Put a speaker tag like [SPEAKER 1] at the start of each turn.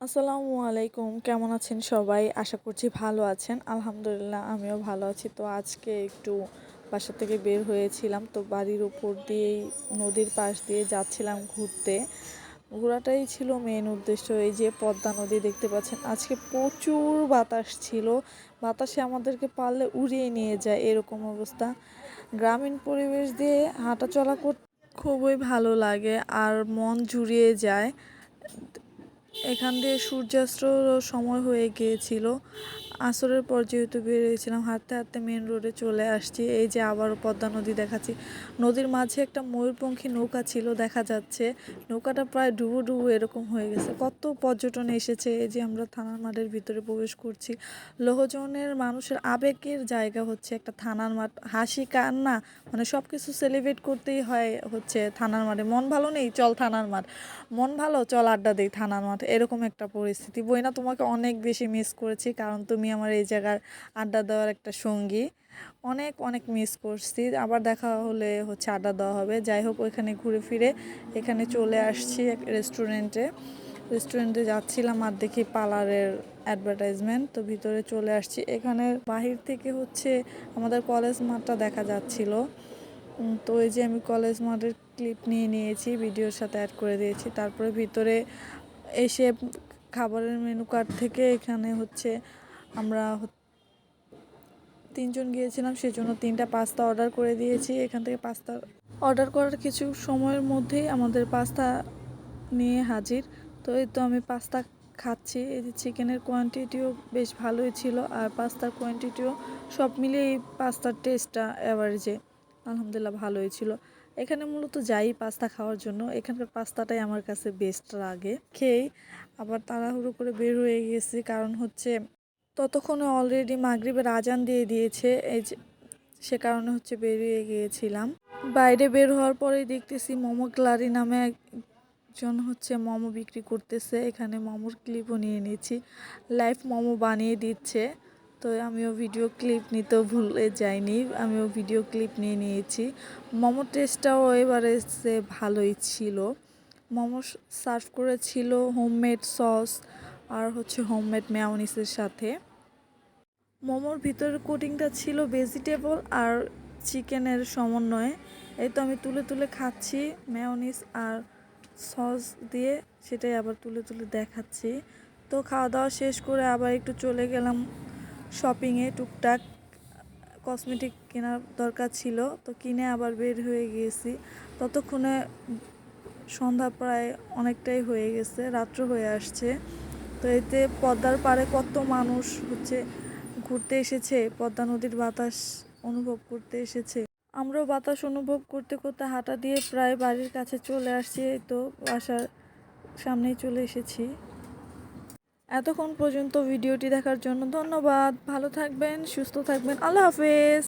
[SPEAKER 1] আসসালামু আলাইকুম। কেমন আছেন সবাই? আশা করছি ভালো আছেন। আলহামদুলিল্লাহ, আমিও ভালো আছি। তো আজকে একটু বাসা থেকে বের হয়েছিলাম। তো বাড়ির উপর দিয়েই, নদীর পাশ দিয়ে যাচ্ছিলাম ঘুরতে। ঘোরাটাই ছিল মেন উদ্দেশ্য। এই যে পদ্মা নদী দেখতে পাচ্ছেন, আজকে প্রচুর বাতাস ছিল। বাতাসে আমাদেরকে পারলে উড়িয়ে নিয়ে যায় এরকম অবস্থা। গ্রামীণ পরিবেশ দিয়ে হাঁটা চলা করতে খুবই ভালো লাগে, আর মন জুড়িয়ে যায়। এখান দিয়ে সূর্যাস্তর সময় হয়ে গিয়েছিল। আসরের পর যেহেতু বেরিয়েছিলাম, হাঁটতে হাঁটতে মেন রোডে চলে আসছি। এই যে আবারও পদ্মা নদী দেখাচ্ছি। নদীর মাঝে একটা ময়ূরপঙ্খী নৌকা ছিল, দেখা যাচ্ছে। নৌকাটা প্রায় ডুবো ডুবো এরকম হয়ে গেছে। কত পর্যটন এসেছে, এই যে আমরা থানার মাঠের ভিতরে প্রবেশ করছি। লোহজনের মানুষের আবেগের জায়গা হচ্ছে একটা থানার মাঠ। হাসি, কান্না মানে সব কিছু সেলিব্রেট করতেই হয় হচ্ছে থানার মাঠে। মন ভালো নেই, চল থানার মাঠ। মন ভালো, চল আড্ডা দেই থানার মাঠ। এরকম একটা পরিস্থিতি। বইনা, তোমাকে অনেক বেশি মিস করেছি, কারণ তুমি আমার এই জায়গার আড্ডা দেওয়ার একটা সঙ্গী। অনেক অনেক মিস করছি। আবার দেখা হলে হচ্ছে আড্ডা দেওয়া হবে। যাই হোক, ওইখানে ঘুরে ফিরে এখানে চলে আসছি এক রেস্টুরেন্টে রেস্টুরেন্টে যাচ্ছিলাম আর দেখি পার্লারের অ্যাডভার্টাইজমেন্ট তো ভিতরে চলে আসছি। এখানে বাহির থেকে হচ্ছে আমাদের কলেজ মাঠটা দেখা যাচ্ছিল। তো এই যে আমি কলেজ মাঠের ক্লিপ নিয়ে নিয়েছি ভিডিওর সাথে অ্যাড করে দিয়েছি। তারপরে ভিতরে এসে খাবারের মেনু কার্ড থেকে এখানে হচ্ছে আমরা তিনজন গিয়েছিলাম, সেজন্য তিনটা পাস্তা অর্ডার করে দিয়েছি। এখান থেকে পাস্তা অর্ডার করার কিছু সময়ের মধ্যেই আমাদের পাস্তা নিয়ে হাজির। তো এই তো আমি পাস্তা খাচ্ছি। এই যে চিকেনের কোয়ান্টিটিও বেশ ভালোই ছিল আর পাস্তার কোয়ান্টিটিও সব মিলিয়ে এই পাস্তার টেস্টটা অ্যাভারেজে আলহামদুলিল্লাহ ভালোই ছিল। এখানে মূলত যাই পাস্তা খাওয়ার জন্য, এখানকার পাস্তাটাই আমার কাছে বেস্ট লাগে। খেয়েই আবার তাড়াহুড়ো করে বের হয়ে গেছি। কারণ হচ্ছে ততক্ষণে অলরেডি মাগরিবের আজান দিয়ে দিয়েছে। এই যে, সে কারণে হচ্ছে বেরিয়ে গিয়েছিলাম। বাইরে বের হওয়ার পরেই দেখতেছি মোমো ক্লারি নামে একজন হচ্ছে মোমো বিক্রি করতেছে। এখানে মোমোর ক্লিপও নিয়ে নিয়েছি। লাইভ মোমো বানিয়ে দিচ্ছে। তো আমিও ভিডিও ক্লিপ নিতেও ভুলে যাইনি। আমিও ভিডিও ক্লিপ নিয়ে নিয়েছি। মোমো টেস্টটাও এবারে সে ভালোই ছিল। মোমো সার্ভ করেছিল হোমমেড সস আর হচ্ছে হোমমেড ম্যাওনিসের সাথে। মোমোর ভিতরের কোটিংটা ছিল ভেজিটেবল আর চিকেনের সমন্বয়ে। এই তো আমি তুলে তুলে খাচ্ছি মেয়নিস আর সস দিয়ে সেটাই আবার তুলে তুলে দেখাচ্ছি। তো খাওয়া দাওয়া শেষ করে আবার একটু চলে গেলাম শপিংয়ে টুকটাক কসমেটিক কেনার দরকার ছিল, তো কিনে আবার বের হয়ে গিয়েছি। ততক্ষণে সন্ধ্যা প্রায় অনেকটাই হয়ে গেছে, রাত্র হয়ে আসছে। তো এতে পদ্মার পাড়ে কত মানুষ হচ্ছে ঘুরতে এসেছে, পদ্মা নদীর বাতাস অনুভব করতে এসেছে। আমরাও বাতাস অনুভব করতে করতে হাঁটা দিয়ে প্রায় বাড়ির কাছে চলে আসছি তো বাসার সামনেই চলে এসেছি। এতক্ষণ পর্যন্ত ভিডিওটি দেখার জন্য ধন্যবাদ। ভালো থাকবেন, সুস্থ থাকবেন। আল্লাহ হাফেজ।